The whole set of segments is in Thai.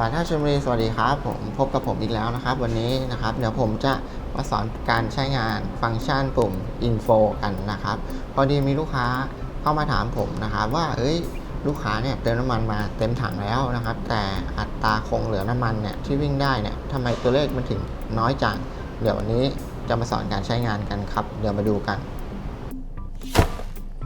บาท่าชลบุรีสวัสดีครับ ผมพบกับผมอีกแล้วนะครับ วันนี้นะครับ เดี๋ยวผมจะมาสอนการใช้งานฟังก์ชันปุ่ม info กันนะครับ พอดีมีลูกค้าเข้ามาถามผมนะครับ ว่าเอ้ยลูกค้าเนี่ยเติมน้ำมันมาเต็มถังแล้วนะครับ แต่อัตราคงเหลือน้ำมันเนี่ยที่วิ่งได้เนี่ยทำไมตัวเลขมันถึงน้อยจังเดี๋ยววันนี้จะมาสอนการใช้งานกันครับ เดี๋ยวมาดูกัน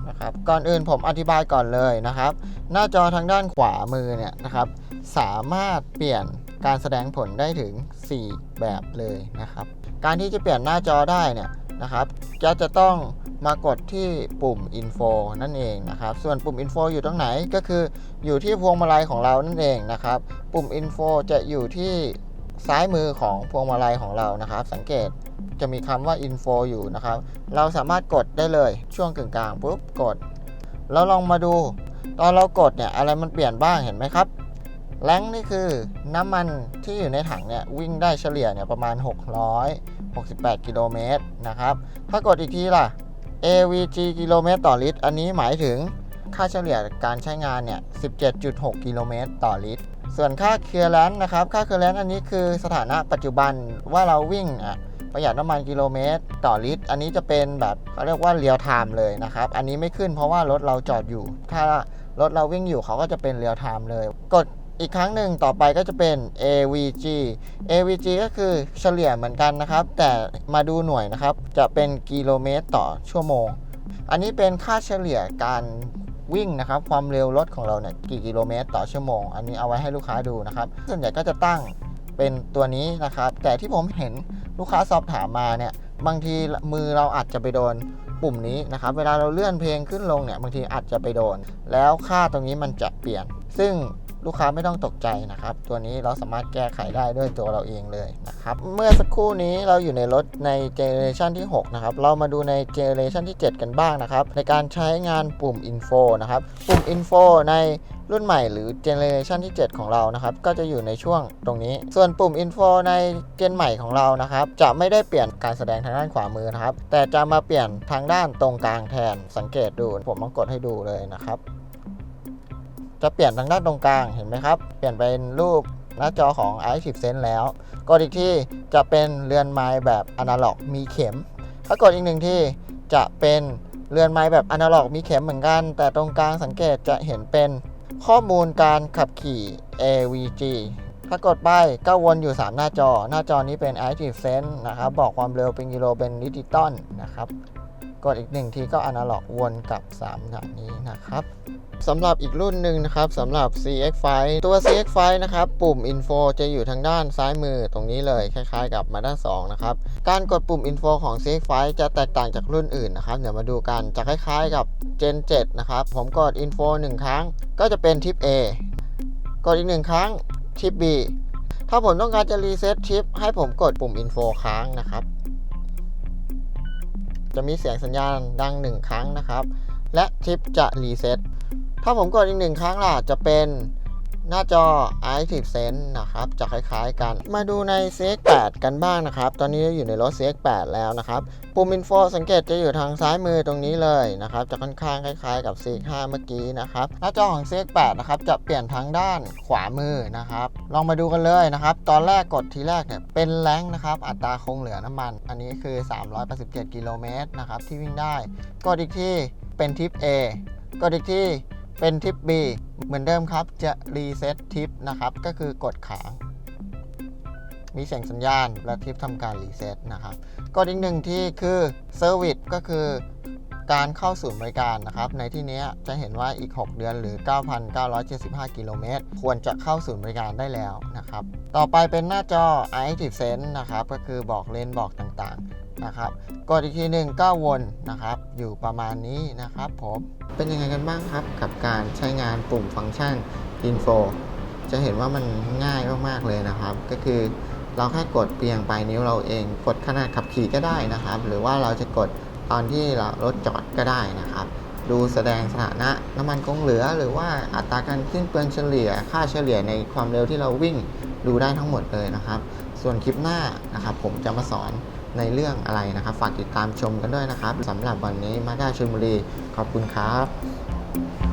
นะครับก่อนอื่นผมอธิบายก่อนเลยนะครับ หน้าจอทางด้านขวามือเนี่ยนะครับ สามารถเปลี่ยนการแสดงผลได้ถึง 4 แบบเลยนะครับ การที่จะเปลี่ยนหน้าจอได้เนี่ยนะครับก็จะต้องมากดที่ปุ่ม info นั่นเองนะครับ ส่วนปุ่ม info อยู่ตรงไหนก็คืออยู่ที่พวงมาลัยของเรานั่นเองนะครับ ปุ่ม info จะอยู่ที่ซ้ายมือของพวงมาลัยของเรานะครับ สังเกตจะมีคำว่า info อยู่นะครับ เราสามารถกดได้เลยช่วงกึ่งกลางปุ๊บกด แล้วลองมาดู ตอนเรากดเนี่ยอะไรมันเปลี่ยนบ้างเห็นไหมครับ แรงนี่คือน้ำมันที่อยู่ในถังเนี่ยวิ่งได้เฉลี่ยเนี่ยประมาณ 668 กิโลเมตรนะครับ ถ้ากดอีกทีล่ะ AVG กิโลเมตรต่อลิตร อันนี้หมายถึงค่าเฉลี่ยการใช้งานเนี่ย 17.6 กิโลเมตรต่อลิตร ส่วนค่าเคลียร์แลนซ์นะครับ ค่าเคลียร์แลนซ์อันนี้คือสถานะปัจจุบันว่าเราวิ่งอะประหยัดน้ำมันกิโลเมตร ต่อลิตร อันนี้จะเป็นแบบเขาเรียกว่าเรียลไทม์เลยนะครับ อันนี้ไม่ขึ้นเพราะว่ารถเราจอดอยู่ ถ้ารถเราวิ่งอยู่เขาก็จะเป็นเรียลไทม์เลย กด อีกครั้งหนึ่งต่อไปก็จะเป็น AVG AVG ก็คือเฉลี่ยเหมือนกันนะครับ แต่มาดูหน่วยนะครับ จะเป็นกิโลเมตรต่อชั่วโมง อันนี้เป็นค่าเฉลี่ยการวิ่งนะครับ ความเร็วรถของเราเนี่ยกี่กิโลเมตรต่อชั่วโมง อันนี้เอาไว้ให้ลูกค้าดูนะครับ ส่วนใหญ่ก็จะตั้งเป็นตัวนี้นะครับ แต่ที่ผมเห็นลูกค้าสอบถามมาเนี่ยบางทีมือเราอาจจะไปโดนปุ่มนี้นะครับ เวลาเราเลื่อนเพลงขึ้นลงเนี่ยบางทีอาจจะไปโดน แล้วค่าตรงนี้มันจะเปลี่ยน ซึ่ง ลูกค้าไม่ต้องตกใจนะครับ ตัวนี้เราสามารถแก้ไขได้ด้วยตัวเราเองเลยนะครับ เมื่อสักครู่นี้เราอยู่ในรถในเจเนเรชันที่ 6 นะครับ เรามาดูในเจเนเรชันที่ 7 กันบ้างนะครับ ในการใช้งานปุ่ม Info นะครับ ปุ่ม Info ในรุ่นใหม่หรือเจเนเรชันที่ 7 ของเรานะครับ ก็จะอยู่ในช่วงตรงนี้ ส่วนปุ่ม Info ในเจนใหม่ของเรานะครับ จะไม่ได้เปลี่ยนการแสดงทางด้านขวามือนะครับ แต่จะมาเปลี่ยนทางด้านตรงกลางแทนสังเกตดู ผมลองกดให้ดูเลยนะครับ จะเปลี่ยนทางด้านตรงกลางเห็นไหมครับ เปลี่ยนเป็นรูปหน้าจอของ i 10 Sense แล้วกดอีกที่จะเป็นเรือนไม้แบบอนาล็อกมีเข็ม ถ้ากดอีกหนึ่งที่จะเป็นเรือนไม้แบบอนาล็อกมีเข็มเหมือนกัน แต่ตรงกลางสังเกตจะเห็นเป็นข้อมูลการขับขี่ AVG ถ้ากดไปก็วนอยู่ 3 หน้าจอ หน้าจอนี้เป็น Active Sense นะครับ บอกความเร็วเป็นกิโลเป็นดิจิตอลนะครับ กดอีกหนึ่งทีก็อนาล็อกวนกับ3อย่างนี้นะครับสำหรับอีกรุ่นหนึ่งนะครับสำหรับ CX5 ตัว CX5 นะครับ ปุ่ม Info จะอยู่ทางด้านซ้ายมือตรงนี้เลยคล้ายๆกับมาด้าน2นะครับ การกดปุ่ม Info ของ CX5 จะแตกต่างจากรุ่นอื่นนะครับ เดี๋ยวมาดูกันจะคล้ายๆกับ Gen 7 นะครับ ผมกด Info 1 ครั้ง ก็จะเป็นทิป A กดอีก 1 ครั้งทิป B ถ้าผมต้องการจะรีเซ็ตชิปให้ผมกดปุ่ม Info ค้างนะครับ จะมีเสียงสัญญาณดัง 1 ครั้งนะครับ และชิปจะรีเซ็ตถ้าผมกดอีกหนึ่งครั้งล่ะจะเป็น หน้าจอ Active Sense นะครับ จะคล้ายๆกัน มาดูใน CX8 กันบ้างนะครับ ตอนนี้อยู่ในรถ CX8 แล้วนะครับ ปุ่ม Info สังเกตจะอยู่ทางซ้ายมือตรงนี้เลยนะครับ จะค่อนข้างคล้ายๆกับ CX5 เมื่อกี้นะครับ หน้าจอของ CX8 นะครับ จะเปลี่ยนทางด้านขวามือนะครับ ลองมาดูกันเลยนะครับ ตอนแรกกดทีแรกเนี่ยเป็นแรงนะครับ อัตราคงเหลือน้ำมัน อันนี้คือ 387 กิโลเมตรนะครับที่วิ่งได้ กดอีกที่เป็นทิป A กดอีกที่ เป็นทิป B เหมือนเดิมครับจะรีเซ็ตทิปนะครับ ก็คือกดค้าง มีเสียงสัญญาณและทิปทำการรีเซ็ตนะครับกดอีกหนึ่งที่คือเซอร์วิสก็คือการเข้าศูนย์บริการนะครับ ในที่นี้จะเห็นว่าอีก 6 เดือนหรือ 9,975 กิโลเมตร ควรจะเข้าศูนย์บริการได้แล้วนะครับ ต่อไปเป็นหน้าจอ Active Sense นะครับ ก็คือบอกเลนบอกต่างๆ นะครับกดอีกทีหนึ่งก็วนนะครับ อยู่ประมาณนี้นะครับผมเป็นยังไงกันบ้างครับ กับการใช้งานปุ่มฟังก์ชัน Info จะเห็นว่ามันง่ายมากๆเลยนะครับ ก็คือเราแค่กดเพียงปลายนิ้วเราเอง กดขนาดขับขี่ก็ได้นะครับ หรือว่าเราจะกดตอนที่เรารถจอดก็ได้นะครับ ดูแสดงสถานะน้ำมันคงเหลือ หรือว่าอัตราการสิ้นเปลืองเฉลี่ย ค่าเฉลี่ยในความเร็วที่เราวิ่งดูได้ทั้งหมดเลยนะครับ ส่วนคลิปหน้านะครับ ผมจะมาสอน ในเรื่องอะไรนะครับ ฝากติดตามชมกันด้วยนะครับสำหรับวันนี้มาด้าชลบุรีขอบคุณครับ